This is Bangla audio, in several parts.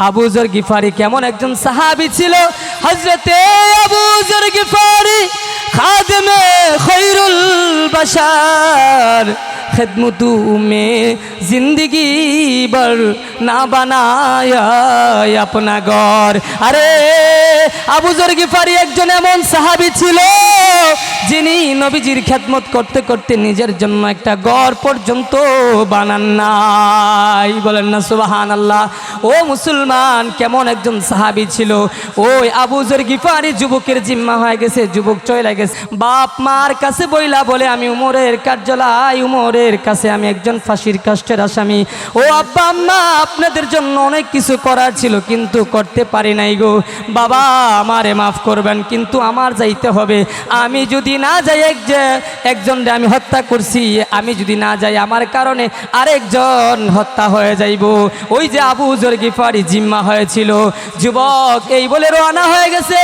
আবুজর গিফারি কেমন একজন সাহাবি ছিল? হজরতে আবুজর গিফারি খাদমে খৈরুল বাসার খেদমতু মে জিন্দগি বর না বানায় আপনা গর আরে আবুজর গিফারি একজন এমন সাহাবি ছিল, যিনি নবীজির খেদমত করতে করতে নিজের জন্য একটা গড় পর্যন্ত বানান নাই। বলেন না সুবাহান আল্লাহ ও মুসলমান, কেমন একজন সাহাবি ছিল। ওই আবুজর গিফারি যুবকের জিম্মা হয়ে গেছে, যুবক চলে গেছে। বাপ মার কাছে বইলা বলে আমি উমরের কার্যালয়, উমরের কাছে আমি একজন ফাঁসির কাষ্টের আসামি। ও আব্বা, আম্মা, আপনাদের জন্য অনেক কিছু করার ছিল, কিন্তু করতে পারি নাই গো। বাবা, আমারে মাফ করবেন, কিন্তু আমার যাইতে হবে। আমি যদি না যাই, এক যে, একজনরে আমি হত্যা করছি, আমি যদি না যাই, আমার কারণে আরেকজন হত্যা হয়ে যাইব। ওই যে আবু জর গিফারি জিম্মা হয়েছিল। যুবক এই বলে রওনা হয়ে গেছে।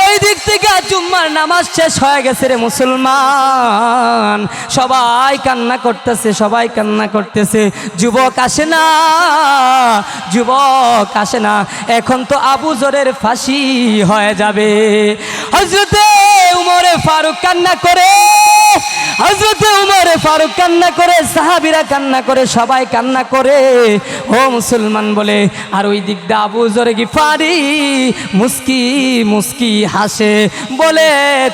ওই দিক থেকে জুম্মার নামাজ শেষ হয়ে গেছে রে মুসলমান। সবাই কান্না করতেছে, সবাই কান্না করতেছে। যুবক আসে না, যুবক আসে না। এখন তো আবু জোরের ফাঁসি হয়ে যাবে। হজরতে উমরে ফারুক কান্না করে হজরতে উমরে ফারুক কান্না করে, সাহাবিরা কান্না করে, সবাই কান্না করে। ও মুসলমান বলে, আর ওই দিক দিয়ে আবু জরে গিফারি, মুস্কি মুস্কি হাসে। বলে,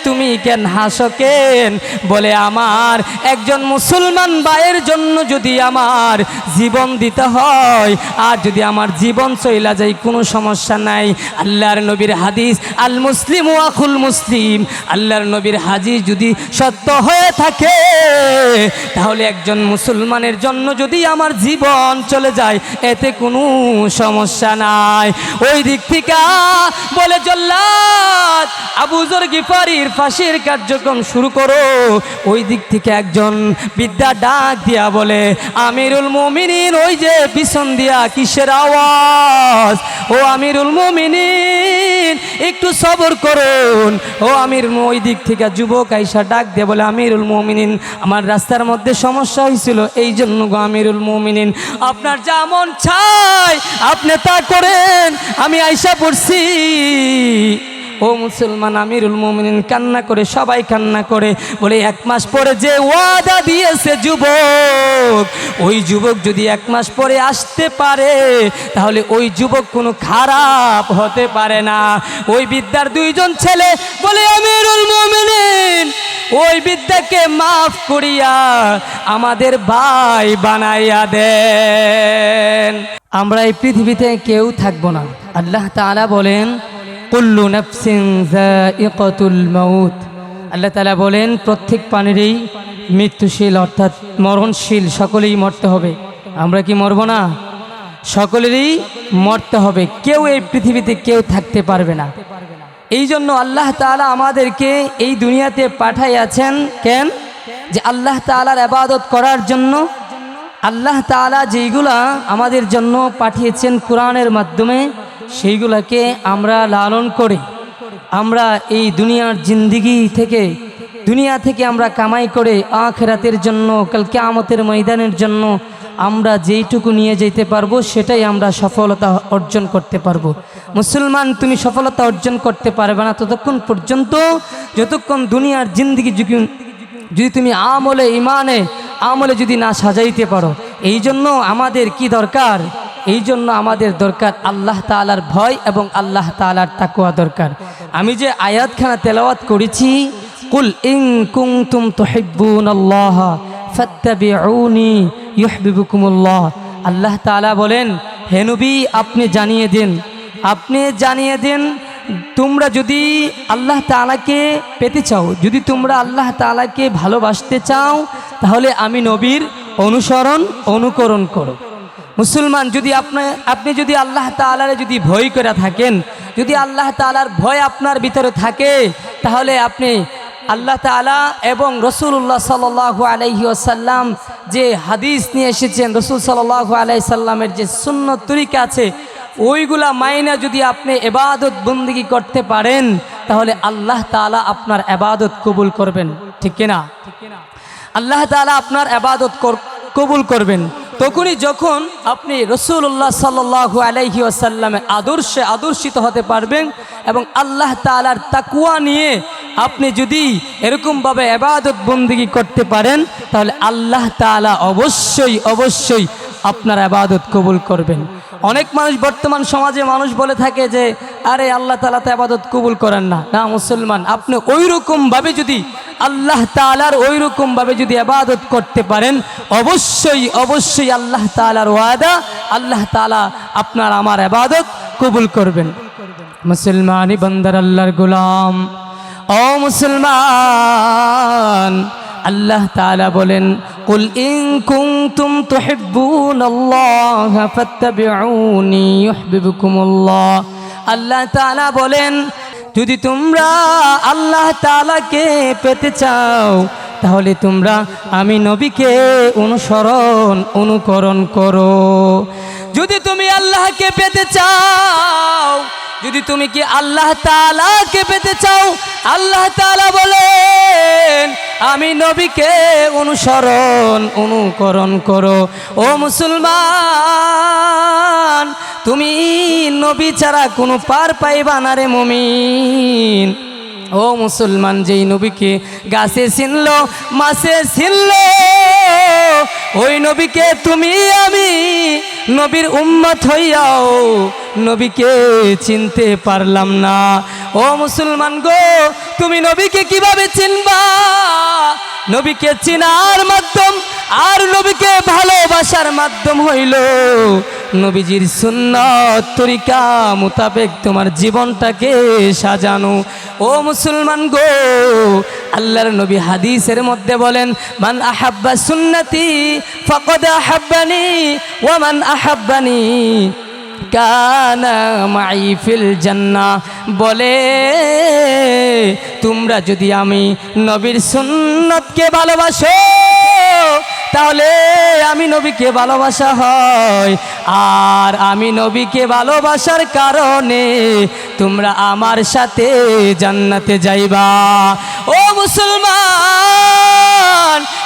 তুমি কেন হাসো কেন? বলে, আমার একজন মুসলমান ভাইয়ের জন্য যদি আমার জীবন দিতে হয়, আর যদি আমার জীবন চইলা যায়, কোনো সমস্যা নাই। আল্লাহর নবীর হাদিস, আল মুসলিম ওয়াকুল মুসলিম। আল্লাহর নবীর হাদিস যদি সত্য হয়ে থাকে, তাহলে একজন মুসলমানের জন্য যদি আমার জীবন চলে যায়, এতে কোনো সমস্যা নাই। ওই দিক থেকে বলে জল্লাদ আবুজর গিফারির ফাঁসির কার্যক্রম শুরু করো। ওই দিক থেকে একজন বিদ্যা ডাক দিয়া বলে, আমিরুল মুমিনিন, ওই যে পিছন দিয়া কিসের আওয়াজ? ও আমিরুল মুমিনিন, একটু সবর করুন। ও আমির ওই দিক থেকে যুবক আইসা ডাক দিয়ে বলে, আমিরুল মোমিনিন। আমার রাস্তার মধ্যে সমস্যা হয়েছিল এই জন্য গো আমিরুল মোমিনিন। আপনার যেমন মন চাই আপনি তা করেন, আমি আইসা পড়ছি। ও মুসলমান আমিরুল মোমিনিন, কান্না করে, সবাই কান্না করে, বলে এক মাস পরে যে ওয়াদা দিয়েছে যুবক, ওই যুবক যদি এক মাস পরে আসতে পারে, তাহলে ওই যুবক কোনো খারাপ হতে পারে না। ওই বিদ্যার দুইজন ছেলে বলে, আমিরুল মোমিনিন, ওই বিদ্যাকে মাফ করিয়া আমাদের ভাই বানাইয়া দেন। আমরা এই পৃথিবীতে কেউ থাকব না। আল্লাহ তাআলা বলেন কুল্লু নাফসিন যায়িকাতুল মাউত। আল্লাহ তাআলা বলেন, প্রত্যেক প্রাণীরই মৃত্যুশীল অর্থাৎ মরণশীল সকলেই মরতে হবে। আমরা কি মরব না? সকলেরই মরতে হবে। কেউ এই পৃথিবীতে কেউ থাকতে পারবে না। এই জন্য আল্লাহ তাআলা আমাদেরকে এই দুনিয়াতে পাঠাইয়াছেন কেন? যে আল্লাহ তাআলার আবাদত করার জন্য, আল্লাহ তাআলা যেইগুলা আমাদের জন্য পাঠিয়েছেন কোরআনের মাধ্যমে সেইগুলাকে আমরা লালন করে, আমরা এই দুনিয়ার জিন্দিগি থেকে, দুনিয়া থেকে আমরা কামাই করে আখেরাতের জন্য কালকে আমতের ময়দানের জন্য আমরা যেইটুকু নিয়ে যেতে পারব, সেটাই আমরা সফলতা অর্জন করতে পারব। মুসলমান, তুমি সফলতা অর্জন করতে পারবে না। ততক্ষণ পর্যন্ত, যতক্ষণ দুনিয়ার জিন্দিগি যদি- যদি তুমি আমলে ইমানে আমলে যদি না সাজাইতে পারো এই জন্য আমাদের কি দরকার? এই জন্য আমাদের দরকার আল্লাহ তালার ভয় এবং আল্লাহ তালার তাকুয়া দরকার। আমি যে আয়াতখানা তেলাওয়াত করেছি, কুল ইং কুং তুম তোহিবুন আল্লাহ ফত্তাবিউনি আল্লাহ তাআলা বলেন হেনবি আপনি জানিয়ে দিন। আপনি জানিয়ে দিন, তোমরা যদি আল্লাহ তাআলাকে পেতে চাও, যদি তোমরা আল্লাহ তাআলাকে ভালোবাসতে চাও, তাহলে আমি নবীর অনুসরণ, অনুকরণ করো। মুসলমান, যদি আপনি আপনি যদি আল্লাহ তাআলারে যদি ভয় করে থাকেন, যদি আল্লাহ তাআলার ভয় আপনার ভিতরে থাকে, তাহলে আপনি আল্লাহ তাআলা এবং রসুল্লাহ সাল্লাহ আলাইহি আসাল্লাম যে হাদিস নিয়ে এসেছেন, রসুল সাল্লাহ আলাই সাল্লামের যে শূন্য তরিকা আছে, ওইগুলা মাইনা যদি আপনি এবাদত বন্দিগি করতে পারেন, তাহলে আল্লাহ তাআলা আপনার এবাদত কবুল করবেন। ঠিক কিনা? আল্লাহ তাআলা আপনার এবাদত কবুল করবেন। তখনই যখন আপনি রসুল্লাহ সাল্লু আলাইহি আসাল্লামের আদর্শে আদর্শিত হতে পারবেন এবং আল্লাহ তালার তাকুয়া নিয়ে আপনি যদি এরকমভাবে এবাদত বন্দিগি করতে পারেন, তাহলে আল্লাহ তালা অবশ্যই অবশ্যই আপনার আবাদত কবুল করবেন। অনেক মানুষ বর্তমান সমাজে মানুষ বলে থাকে যে, আরে আল্লাহ তালা তো আবাদত কবুল করেন না। না, মুসলমান, আপনি ওই রকমভাবে যদি আল্লাহ তালার ওই রকমভাবে যদি আবাদত করতে পারেন, অবশ্যই অবশ্যই আল্লাহ তালার ওয়াদা, আল্লাহ তালা আপনার আমার আবাদত কবুল করবেন। মুসলমানি বন্দর আল্লাহর গুলাম, ও মুসলমান, আল্লাহ তালা বলেন কুল ইন কুনতুম তুহিব্বুনাল্লাহ ফাত্তাবিউনি ইউহিব্বুকুমুল্লাহ আল্লাহ তাআলা বলেন, যদি তোমরা আল্লাহ তাআলাকে পেতে চাও তাহলে তোমরা আমি নবীকে অনুসরণ, অনুকরণ করো। যদি তুমি আল্লাহকে পেতে চাও, যদি তুমি কি আল্লাহ তালাকে পেতে চাও, আল্লাহ তালা বলেন, আমি নবীকে অনুসরণ, অনুকরণ করো। ও মুসলমান, তুমি নবী ছাড়া কোনো পার পাইবা না রে মমিন। ও মুসলমান, যেই নবীকে গাছে ছিনল মাসে ছিনল, ওই নবীকে তুমি আমি নবীর উম্মত হইয়াও নবীকে চিনতে পারলাম না। ও মুসলমান গো, তুমি নবীকে কীভাবে চিনবা? নবীকে চিনার মাধ্যম আর নবীকে ভালোবাসার মাধ্যম হইল নবীজির সুন্নত তরিকা মোতাবেক তোমার জীবনটাকে সাজানো। ও মুসলমান গো, আল্লাহর নবী হাদিসের মধ্যে বলেন, মান আহাব্বা সুন্নতি ফকদ আহাব্বানি ওয়ামান আহাব্বানি কানা মাই ফিল জান্না বলে, তোমরা যদি আমি নবীর সুন্নতকে ভালোবাসো তাহলে আমি নবীকে ভালোবাসা হয়। আর আমি নবীকে ভালোবাসার কারণে তোমরা আমার সাথে জান্নাতে যাইবা। ও মুসলমান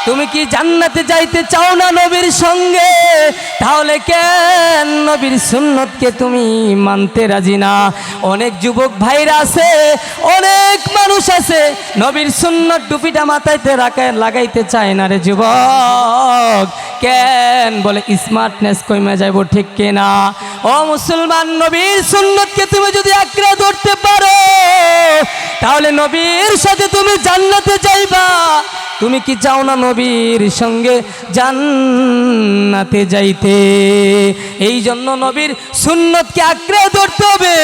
তুমি কি জান্নাতে যাইতে চাও না নবীর সঙ্গে? তাহলে কেন নবীর সুন্নতকে তুমি মানতে রাজি না? অনেক যুবক ভাইরা আছে, অনেক মানুষ আছে, নবীর সুন্নত টুপিটা মাথাইতে রাখায় লাগাইতে চায় না রে যুবক। কেন? বলে স্মার্টনেস কমে যাইব ঠিক কিনা? ও মুসলমান, নবীর সুন্নতকে তুমি যদি আঁকড়ে ধরতে পারো, তাহলে নবীর সাথে তুমি জান্নাতে যাইবা। তুমি কি চাও না নবীর সঙ্গে জান্নাতে যাইতে? এই জন্য নবীর সুন্নতকে আঁকড়ে ধরতে হবে।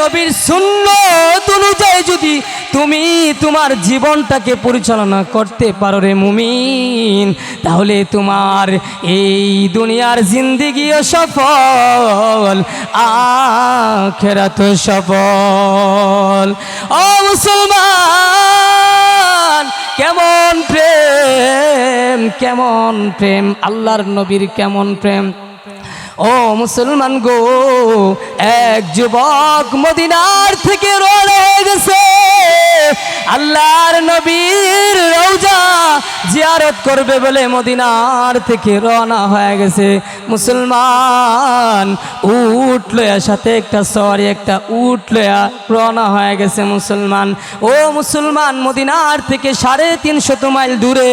নবীর সুন্নত অনুযায়ী যদি তুমি তোমার জীবনটাকে পরিচালনা করতে পারো রে মুমিন, তাহলে তোমার এই দুনিয়ার জিন্দিগিও সফল আখেরাত সফল। ও মুসলমান! কেমন প্রেম কেমন প্রেম? আল্লাহর নবীর কেমন প্রেম? ও মুসলমান গো, এক যুবক মদিনার থেকে হয়ে গেছে। আল্লাহর নবীর রওজা জিয়ারত করবে বলে মদিনার থেকে রওনা হয়ে গেছে। মুসলমান উট সাথে একটা সরি একটা উট রওনা হয়ে গেছে মুসলমান। ও মুসলমান, মদিনার থেকে সাড়ে তিনশত মাইল দূরে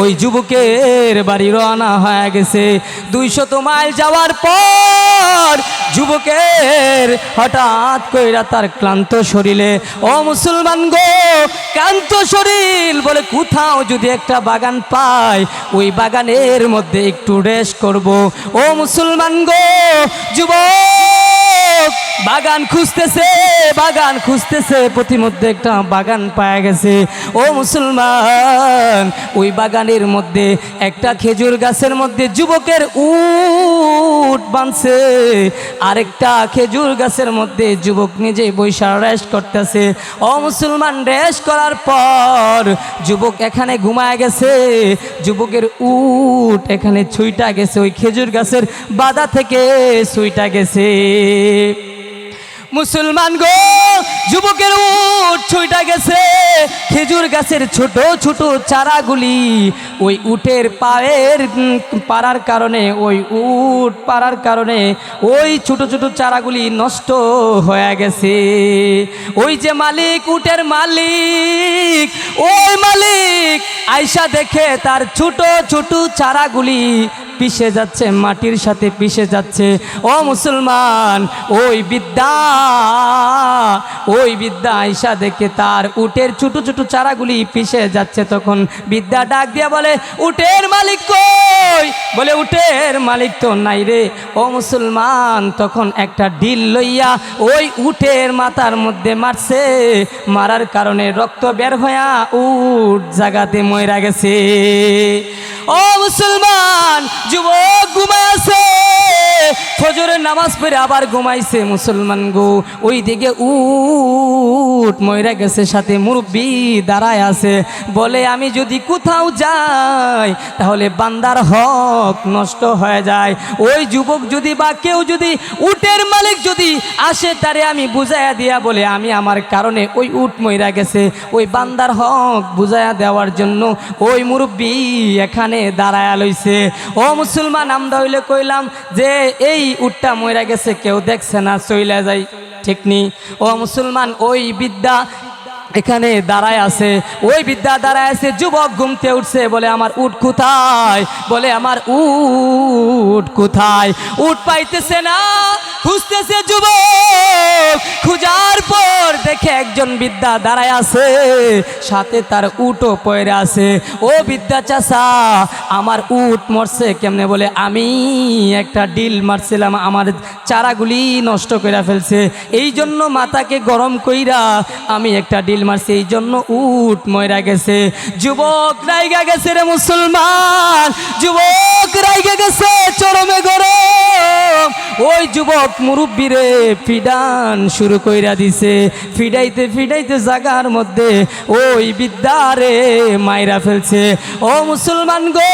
ওই যুবকের বাড়ি রওনা হয়ে গেছে। দুইশত মাইল যাওয়ার পর যুবকের হঠাৎ কইরা তার ক্লান্ত শরীরে, ও মুসলমান গো, ক্লান্ত শরীর, বলে কোথাও যদি একটা বাগান পায় ওই বাগানের মধ্যে একটু রেস্ট করব। ও মুসলমান গো, যুবক বাগান খুঁজতেছে বাগান খুঁজতেছে। প্রতিমধ্যে একটা বাগান পাওয়া গেছে। ও মুসলমান, ওই বাগানের মধ্যে একটা খেজুর গাছের মধ্যে যুবকের উট বানছে আরেকটা খেজুর গাছের মধ্যে যুবক নিজে বৈশা রেস্ট করতেছে। ও মুসলমান, রেস্ট করার পর যুবক এখানে ঘুমায় গেছে। যুবকের উট এখানে ছুইটা গেছে, ওই খেজুর গাছের বাধা থেকে ছুইটা গেছে। মুসলমান গো, যুবকের উট ছুইটা গেছে। খেজুর গাছের ছোট ছোট চারাগুলি ওই উটের পায়ের পাড়ার কারণে, ওই উট পাড়ার কারণে ওই ছোট ছোট চারাগুলি নষ্ট হয়ে গেছে। ওই যে মালিক, উটের মালিক, ওই মালিক আয়সা দেখে তার ছোট ছোট চারাগুলি পিষে যাচ্ছে, মাটির সাথে পিষে যাচ্ছে। ও মুসলমান, ওই বিদ্যা ওই বিদ্যা আয়সা দেখে তার উটের ছোট ছোট চারাগুলি পিষে যাচ্ছে তখন। বিদ্যা ডাক দিয়া বলে, উটের মালিক কই? বলে, উটের মালিক তো নাই রে। ও মুসলমান, তখন একটা ডিল লইয়া ওই উটের মাথার মধ্যে মারছে। মারার কারণে রক্ত বের হইয়া উট জাগাতে ময়রা গেছে। ও মুসলমান যুবক ঘুমায় আছে। ফজরের নামাজ পড়ে আবার ঘুমাইছে মুসলমান গো। ওই দিকে উট ময়রা গেছে, সাথে মুরব্বি দাঁড়ায় আছে। বলে, আমি যদি কোথাও যাই, তাহলে বান্দার হক নষ্ট হয়ে যায়। ওই যুবক যদি বা কেউ যদি উটের মালিক যদি আসে, তারে আমি বুঝাইয়া দিয়া বলে, আমি আমার কারণে ওই উট ময়রা গেছে। ওই বান্দার হক বুঝাইয়া দেওয়ার জন্য ওই মুরব্বি এখানে দাঁড়ায়া লইছে। ও মুসলমান, আমরা হইলে কইলাম যে এই উটটা মরে গেছে, কেউ দেখছে না, চইলা যাই ঠিক নি? ও মুসলমান, ওই বিদ্যা এখানে দাঁড়ায় আছে, ওই বিদ্যা দাঁড়ায় আছে, যুবক ঘুমতে উঠছে, বলে আমার উট কোথায়? বলে আমার উট কোথায়? উট পাইতেছে না, খুঁজতেছে যুবক, খুঁজার পর দেখে একজন বিদ্যা দাঁড়ায় আছে, সাথে তার উটও পয়রা আছে। ও বিদ্যা চাষা আমার উট মরছে কেমনে বলে, আমি একটা ডিল মারছিলাম, আমার চারাগুলি নষ্ট করে ফেলছে এই জন্য মাথাকে গরম কইরা আমি একটা ডিল মারছি, এই জন্য উঠ ময়রা গেছে। যুবক রাইগা গেছে রে মুসলমান, যুবক রাইগা গেছে, চরমে গরম ওই যুবক মুরব্বীরে ফিডান শুরু কইরা দিছে। ফিডাইতে ফিডাইতে জাগার মধ্যে ওই বিদ্যারে মাইরা ফেলছে। ও মুসলমান গো,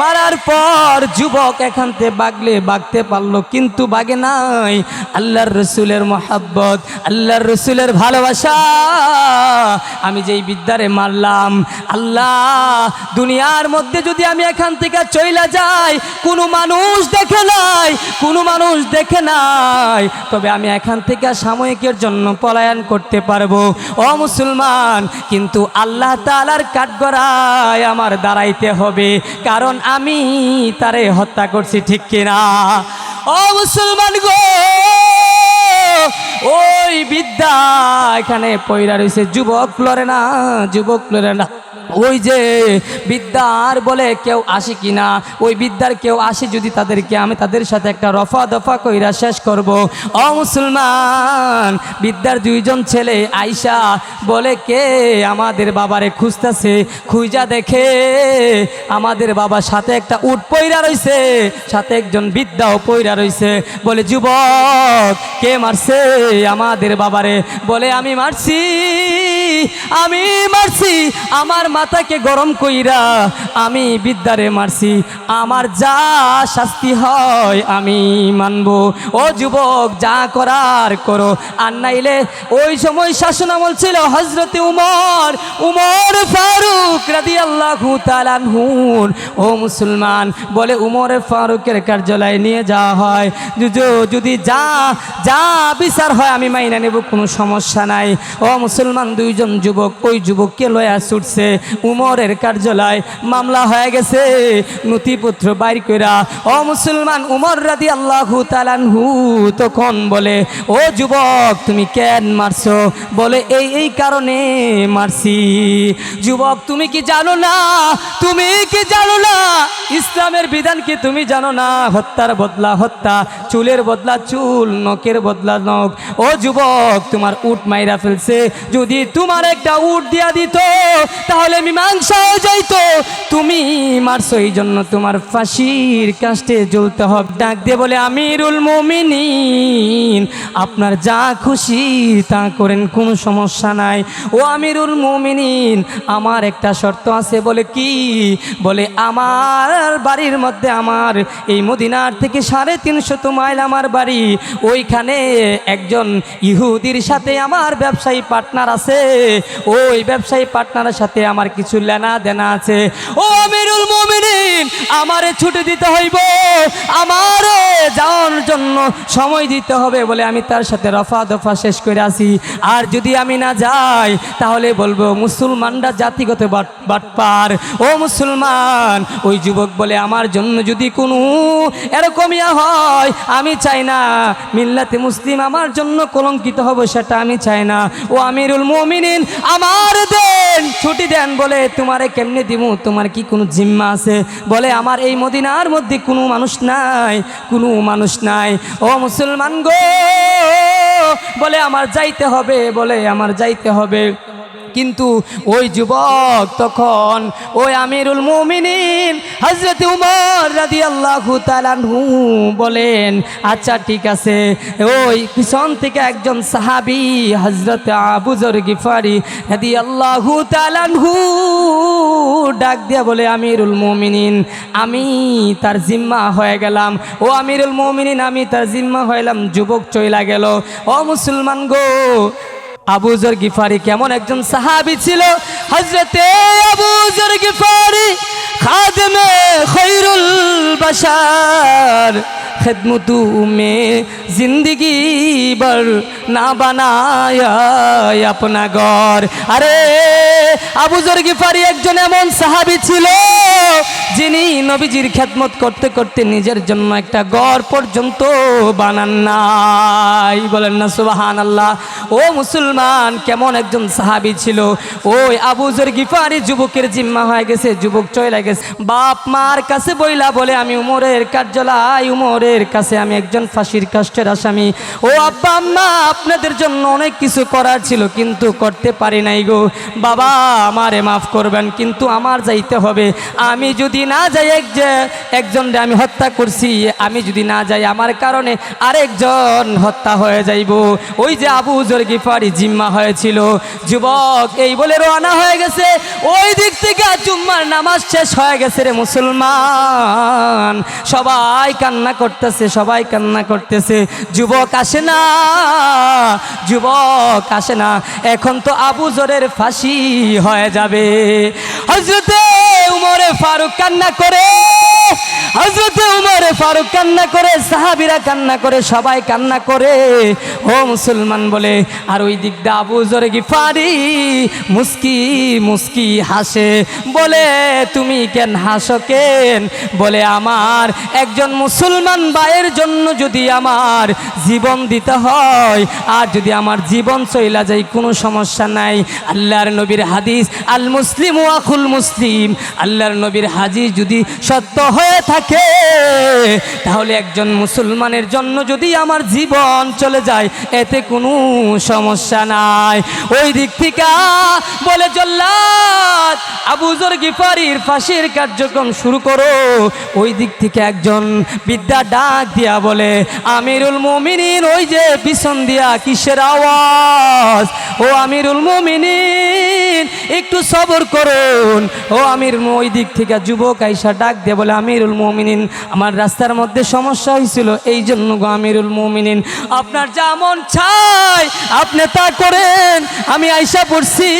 মারার পর যুবক এখান থেকে বাগলে বাগতে পারল, কিন্তু বাগে নাই। আল্লাহর রসুলের মোহাব্বত, আল্লাহর রসুলের ভালোবাসা। আমি যেই বিদ্যারে মারলাম, আল্লাহ, দুনিয়ার মধ্যে যদি আমি এখান থেকে চইলা যাই, কোনো মানুষ দেখে নাই, কোনো মানুষ দেখে নাই। তবে আমি এখান থেকে সাময়িকের জন্য পলায়ন করতে পারব। ও মুসলমান, কিন্তু আল্লাহ তালার কাঠগড়ায় আমার দাঁড়াইতে হবে। কারণ আমি তারে হত্যা করছি, ঠিক কিনা? ও মুসলমান গো ওই বিদ্যা, এখানে পয়রা রয়েছে যুবক লড়ে না, যুবক লড়ে না। ওই যে বিদ্যার বলে কেউ আসে কিনা ওই বিদ্যার কেউ আসে যদি তাদেরকে আমি তাদের সাথে একটা রফা দফা কইরা শেষ করব। ও মুসলমান, বিদ্যার দুইজন ছেলে আইসা বলে, কে আমাদের বাবারে খুঁজতেছে? খুঁজা দেখে আমাদের বাবার সাথে একটা উট পইরা রইছে, সাথে একজন বিদ্যাও পইরা রইছে। বলে, যুবক, কে মারছে? আমাদের বাবারে বলে আমি মারছি। আমি মারছি, আমার মাথাকে গরম কইরা আমি বিদ্যারে মারছি। আমার যা শাস্তি হয় আমি মানব। ও যুবক, যা করার করো। আর নাইলে ওই সময় শাসন আমল ছিল হজরতে উমর। উমর ফারুক রাদি আল্লাহ তালানহুন ও মুসলমান, বলে উমর ফারুকের কার্যালয়ে নিয়ে যাওয়া হয়। যদি যা যা বিচার হয় আমি মাইনা নেব, কোনো সমস্যা নাই। ও মুসলমান, দুইজন যুবক, ওই যুবককে লয়া ছুটছে। উমরের কার্যালয় মামলা হয়ে গেছে। নথিপত্র বাইর কইরা, ও মুসলমান, উমর রাদি আল্লাহ তালানহু তখন বলে, ও যুবক, তুমি কেন মারছো? বলে, এই এই কারণে মারছি। যুবক, তুমি কি জানো না? তুমি কি জানো না? ইসলামের বিধান কি তুমি জানো না? হত্যার বদলা হত্যা, চুলের বদলা চুল, নখের বদলা নখ। ও যুবক, তোমার উট মাইরা ফেলছে। যদি তোমার একটা উট দিয়া দিত, তাহলে মীমাংসা হয়ে যাইতো। তুমি মারছো এই জন্য তোমার ফাঁসির কাস্টে জ্বলতে হবে। ডাক দিয়ে বলে, আমিরুল মুমিনিন, আপনার যা খুশি তা করেন, কোনো সমস্যা নাই। ও আমিরুল মুমিনিন, আমার একটা শর্ত আছে। বলে, কি? বলে, আমার বাড়ির মধ্যে আমার এই মদিনার থেকে সাড়ে তিনশত মাইল আমার বাড়ি। ওইখানে একজন ইহুদির সাথে আমার ব্যবসায়ী পার্টনার আছে। ওই ব্যবসায়ী পার্টনারের সাথে আমার কিছু লেনা দেনা আছে। ও আমিরুল মুমিনিন, আমারে ছুটি দিতে হইব। আমারে যাওয়ার জন্য সময় দিতে হবে বলে আমি তার সাথে রফা দফা শেষ করে আসি আর যদি আমি না যাই, তাহলে বলব মুসলমানরা জাতিগত বাট- বাটপার। ও মুসলমান, ওই যুবক বলে আমার জন্য যদি কোনো এরকমই হয়, আমি চাই না। মিল্লাতে মুসলিম আমার জন্য কলঙ্কিত হব, সেটা আমি চাই না। ও আমিরুল মুমিনিন আমার দেন। ছুটি দেন বলে, তোমারে কেমনে দিব তোমার কি কোনো জিম্মা আছে? বলে, আমার এই মদিনার মধ্যে কোনো মানুষ নাই, কোনো মানুষ নাই। ও মুসলমান গো! বলে, আমার যাইতে হবে। বলে, আমার যাইতে হবে। কিন্তু ওই যুবক তখন ওই আমিরুল মুমিনিন হজরত উমর রাদি আল্লাহ তালানহু বলেন আচ্ছা ঠিক আছে। ওই পিছন থেকে একজন সাহাবি হজরত আবুজর গিফারি রাদি আল্লাহ তালানহু ডাক দিয়া বলে, আমিরুল মুমিনিন, আমি তার জিম্মা হয়ে গেলাম। ও আমিরুল মুমিনিন, আমি তার জিম্মা হইলাম। যুবক চইলা গেল, ও মুসলমান গো আবুজর গিফারি কেমন একজন সাহাবি ছিল? হজরতে আবুজর গিফারি খাদমে খৈরুল বাশার খেদমতু মে জিন্দগি বর না বানায়া আপনা ঘর। আরে আবুজর গিফারি একজন এমন সাহাবি ছিল যিনি নবীজির খেদমত করতে করতে নিজের জন্য একটা গড় পর্যন্ত বানান নাই। বলেন না সুবাহান আল্লাহ ও মুসলমান, কেমন একজন সাহাবি ছিল? ওই আবুজর গিফারি যুবকের জিম্মা হয়ে গেছে, যুবক চলে গেছে। বাপ মার কাছে বইলা বলে, আমি উমরের কার্যালয়, উমরের কাছে আমি একজন ফাঁসির কাষ্টের আসামি। ও আব্বা, আম্মা, আপনাদের জন্য অনেক কিছু করার ছিল, কিন্তু করতে পারি নাই গো। বাবা, আমারে মাফ করবেন, কিন্তু আমার যাইতে হবে। আমি যদি না যাই, এক যে একজনকে আমি হত্যা করছি, আমি যদি না যাই, আমার কারণে আরেকজন হত্যা হয়ে যাইব। ওই যে আবু জর গিফারি জিম্মা হয়েছিল। যুবক, এই বলে রওনা হয়ে গেছে। ওই দিক থেকে জুম্মার নামাজ শেষ হয়ে গেছে রে মুসলমান। সবাই কান্না করতেছে, সবাই কান্না করতেছে। যুবক আসে না, যুবক আসে না। এখন তো আবু জোরের ফাঁসি হয়ে যাবে। হজরতে উমরে ফারুক কান্না করে হজরতে উমরে ফারুক কান্না করে, সাহাবিরা কান্না করে, সবাই কান্না করে। ও মুসলমান বলে, আর ওই দিকটা আবু জরে গিফারি, মুস্কি মুস্কি হাসে। বলে, তুমি কেন হাসো কেন? বলে, আমার একজন মুসলমান ভাইয়ের জন্য যদি আমার জীবন দিতে হয়, আর যদি আমার জীবন চইলা যায়, কোনো সমস্যা নাই। আল্লাহর নবীর হাদিস, আল মুসলিম ওয়াকুল মুসলিম। আল্লাহর নবীর হাদিস যদি সত্য হয়ে থাকে, তাহলে একজন মুসলমানের জন্য যদি আমার জীবন চলে যায়, এতে কোনো সমস্যা নাই। ওই দিক থেকে বলে জল্লাদ আবুজর গিফারির ফাঁসির কার্যক্রম শুরু করো। ওই দিক থেকে একজন বিদ্যা ডাক দিয়া বলে, আমিরুল মুমিনিন, ওই যে পিছন দিয়া কিসের আওয়াজ? ও আমিরুল মুমিনিন একটু সবর করুন। ও আমির ওই দিক থেকে যুবক আইসা ডাক দিয়ে বলে, আমিরুল মোমিনিন, আমার রাস্তার মধ্যে সমস্যা হয়েছিল এই জন্য গো আমিরুল মোমিনিন। আপনার যেমন মন আপনি তা করেন। আমি আইসা পড়ছি।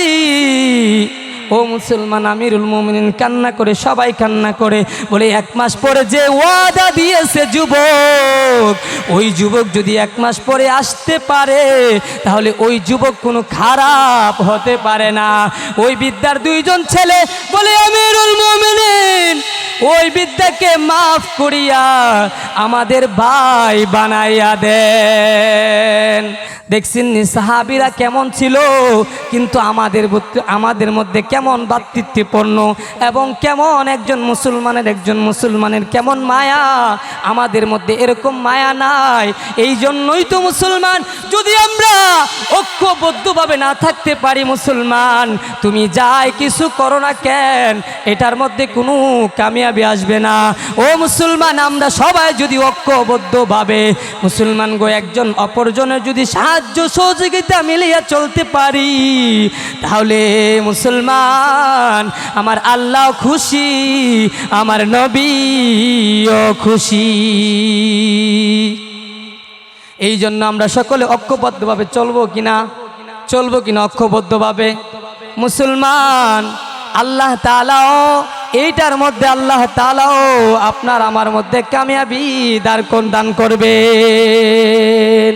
ও মুসলমান আমিরুল মুমিনিন, কান্না করে, সবাই কান্না করে, বলে এক মাস পরে যে ওয়াদা দিয়েছে যুবক, ওই যুবক যদি এক মাস পরে আসতে পারে, তাহলে ওই যুবক কোনো খারাপ হতে পারে না। ওই বিদ্যার দুইজন ছেলে বলে, আমিরুল মুমিনিন, ওই বিদ্যাকে মাফ করিয়া আমাদের ভাই বানাইয়া দেন। দেখছেন নি সাহাবিরা কেমন ছিল, কিন্তু আমাদের আমাদের মধ্যে কেমন ভাতৃত্বপূর্ণ এবং কেমন একজন মুসলমানের একজন মুসলমানের কেমন মায়া? আমাদের মধ্যে এরকম মায়া নাই। এই জন্যই তো মুসলমান, যদি আমরা ঐক্যবদ্ধভাবে না থাকতে পারি মুসলমান, তুমি যাই কিছু করো না কেন, এটার মধ্যে কোনো কামিয়াবি আসবে না। ও মুসলমান, আমরা সবাই যদি ঐক্যবদ্ধভাবে, মুসলমান গো একজন অপরজনের যদি সাহায্য সহযোগিতা মিলিয়ে চলতে পারি, তাহলে মুসলমান আমার আল্লাহ খুশি, আমার নবীও খুশি। এই জন্য আমরা সকলে ঐক্যবদ্ধভাবে চলবো কিনা? চলবো কিনা ঐক্যবদ্ধভাবে? মুসলমান, আল্লাহ তালাও এইটার মধ্যে আল্লাহ তালাও আপনার আমার মধ্যে কামিয়াবি দার কোন দান করবেন।